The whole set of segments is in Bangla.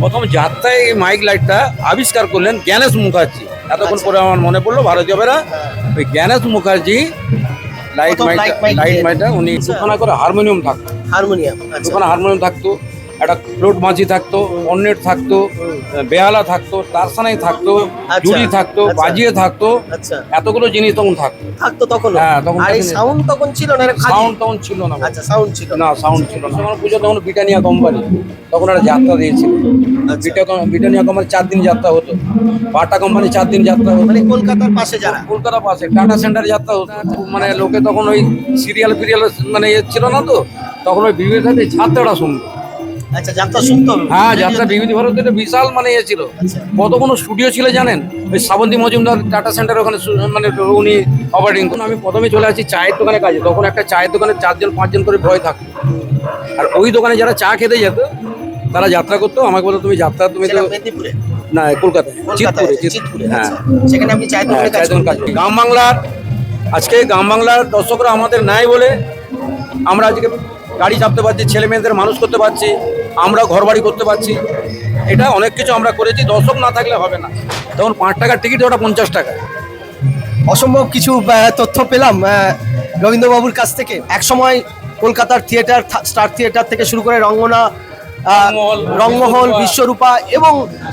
প্রথম যাত্রায় এই মাইক লাইটটা আবিষ্কার করলেন জ্ঞানেশ মুখার্জি এতক্ষণ আচ্ছা। পরে আমার মনে পড়ল ভারতীয় বেরা ওই Gyanesh Mukherjee light might mike light মাইটা উনি আচ্ছা। দুখানা করে হারমোনিয়াম থাকতো হারমোনিয়াম আচ্ছা দুখানা হারমোনিয়াম থাকতো একটা ফ্লোট মাঝি থাকতো অন্যের থাকতো বেহালা থাকতো তারসানাই থাকতো আচ্ছা, জুড়ি থাকতো আচ্ছা। বাজিয়ে থাকতো আচ্ছা। এতগুলো জিনিস তখন থাকতো। থাকতো তখন হ্যাঁ, তখন আর সাউন্ড তখন ছিল না? সাউন্ড তখন ছিল না। আচ্ছা সাউন্ড ছিল। না সাউন্ড ছিল না। তখন পুজো তখন ব্রিটানিয়া কোম্পানি তখন একটা যাত্রা দিয়েছিল। আচ্ছা। ব্রিটানিয়া কোম্পানি চার দিন যাত্রা হতো। বাটা কোম্পানি চার দিন যাত্রা হতো। মানে কলকাতার পাশে যারা? কলকাতা পাশে টাটা সেন্টার যাত্রা হতো। মানে লোকে তখন ওই সিরিয়াল ফিরিয়াল মানে ইয়ে ছিল না তো তখন ওই বিবিধ যাত্রাটা শুনতো। আচ্ছা যাত্রা শুনতো হ্যাঁ যাত্রা বিবিধ ভারতের একটা বিশাল মানে ইয়ে ছিল। আচ্ছা। কত কোনো স্টুডিও ছিল জানেন? ওই শ্রাবন্তী মজুমদার টাটা সেন্টার ওখানে মানে উনি অপারেটিং করুন আমি প্রথমে চলে আসি চায়ের দোকানে কাজে। তখন একটা চায়ের দোকানে চারজন পাঁচজন করে ভয় থাকতো। আর ওই দোকানে যারা চা খেতে যেত তারা যাত্রা করতো। আমাকে বলতো তুমি যাত্রা তুমি তো না কলকাতায়। কলকাতায় চিতপুরে চিতপুরে হ্যাঁ। আচ্ছা। সেখানে আপনি চায়ের হ্যাঁ, দোকানে কাজ দোকানে কাজ। গ্রাম বাংলার আজকে গ্রাম বাংলার দর্শকরা আমাদের নাই বলে আমরা আজকে গাড়ি চাপতে পারছি ছেলে মেয়েদের মানুষ করতে পারছি আমরা ঘর বাড়ি করতে পারছি। এটা অনেক কিছু আমরা করেছি দর্শক না থাকলে হবে না। তখন পাঁচ টাকার টিকিট ওটা পঞ্চাশ টাকা। অসম্ভব কিছু তথ্য পেলাম রবীন্দ্রবাবুর কাছ থেকে। একসময় কলকাতার থিয়েটার স্টার থিয়েটার থেকে শুরু করে রঙ্গনা রঙ্গমহল, রঙ্গমহল বিশ্বরূপা। বিশ্বরূপা এবং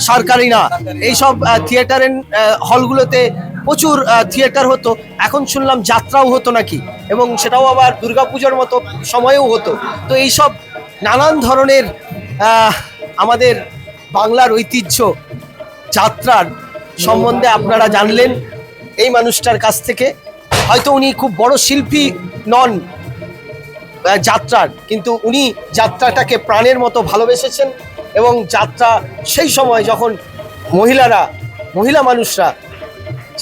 সরকারিনা এইসব থিয়েটারের হলগুলোতে প্রচুর থিয়েটার হতো। এখন শুনলাম যাত্রাও হতো নাকি? এবং সেটাও আবার দুর্গাপুজোর মতো সময়েও হতো। তো এইসব নানান ধরনের আমাদের বাংলার ঐতিহ্য যাত্রার সম্বন্ধে আপনারা জানলেন এই মানুষটার কাছ থেকে। হয়তো উনি খুব বড় শিল্পী নন যাত্রার, কিন্তু উনি যাত্রাটাকে প্রাণের মতো ভালোবেসেছেন এবং যাত্রা সেই সময় যখন মহিলারা, মহিলা মানুষরা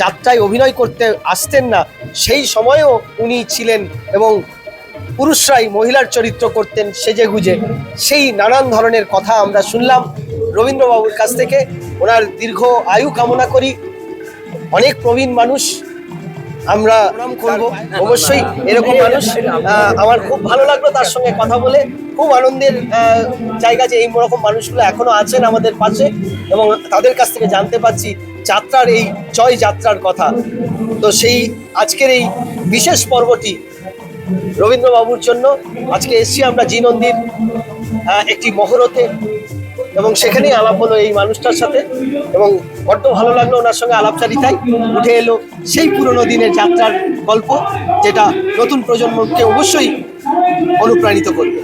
যাত্রায় অভিনয় করতে আসতেন না সেই সময়েও উনি ছিলেন এবং পুরুষরাই মহিলার চরিত্র করতেন সেজে গুজে সেই নানান ধরনের কথা আমরা শুনলাম। রবীন্দ্রবাবুর কাছ থেকে ওনার দীর্ঘ আয়ু কামনা করি। অনেক প্রবীণ মানুষ। আমরা প্রণাম করব। অবশ্যই এরকম মানুষ আমার খুব ভালো লাগল তার সঙ্গে কথা বলে। খুব আনন্দের জায়গা যে এই রকম মানুষগুলো এখনও আছেন আমাদের পাশে এবং তাদের কাছ থেকে জানতে পারছি। যাত্রার এই জয় যাত্রার কথা। তো সেই আজকের এই বিশেষ পর্বটি রবীন্দ্রবাবুর জন্য। আজকে এসছি আমরা জি নন্দীর একটি মহরতে এবং সেখানেই আলাপ হলো এই মানুষটার সাথে এবং বড্ড ভালো লাগল ওনার সঙ্গে আলাপচারিতায় উঠে এলো সেই পুরনো দিনের যাত্রার গল্প যেটা নতুন প্রজন্মকে অবশ্যই অনুপ্রাণিত করবে।